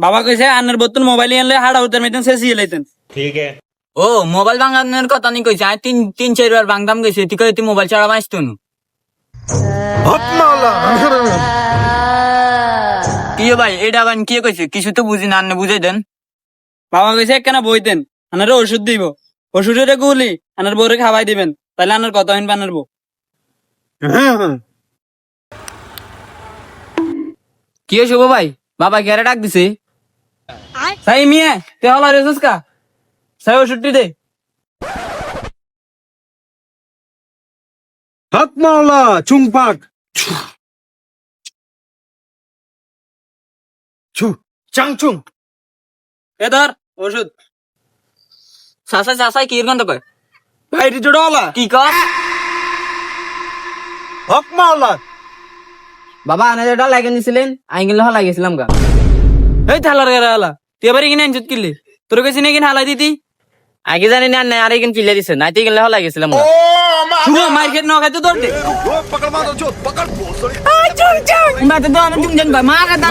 বাবা কইছে আনের বতন মোবাইল আনলে হাড়া উতার মেতেন শেষি লাইতেন। ঠিক আছে। ও মোবাইল ভাঙানোর কথা নি কইছে আমি তিন তিন চার চারবার ভাঙতাম কইছে তুই কই তুই মোবাইল ছাড়া বাইস তুন কি ভাই এটা বান কি কইছে? কিছু তো বুঝি না আননে বুঝাই দেন। বাবা কইছে কেন বই দেন আনার ওষুধ দিব। ওষুধের গুলি আনার বরে খাওয়াই দিবেন। তাহলে আনার কথা হইন বানারবো হ্যাঁ, হ্যাঁ। কি শুভ ভাই? বাবা গেরে ডাক দিছে? সাই মিয়া তে হলা রেসুস কা সাই ওষুধটি দে হক মাওলা চুংপাক ছু চাংচুং এ ধর ওষুধ। চাষা চাষাই কি গন্ধ কয়? ভাই রিজোড় হলা কি কর হক মাওলা বাবা আনে যেটা লাগে নিছিলেন হলা গেছিলাম গা। এই থালার গেরা হলা তুই এবার কিনে আনছত কিনলে তোর কাছে নিয়ে কিনে হালাই দিতি? আগে জানি না না আরে কিনে চিল্লে দিছে। নাইতে কিনলে হলা গেছিলাম শুভ মার খেত না খাইতে তোর দে বাতে তো আমি তুমি জানবা মা কথা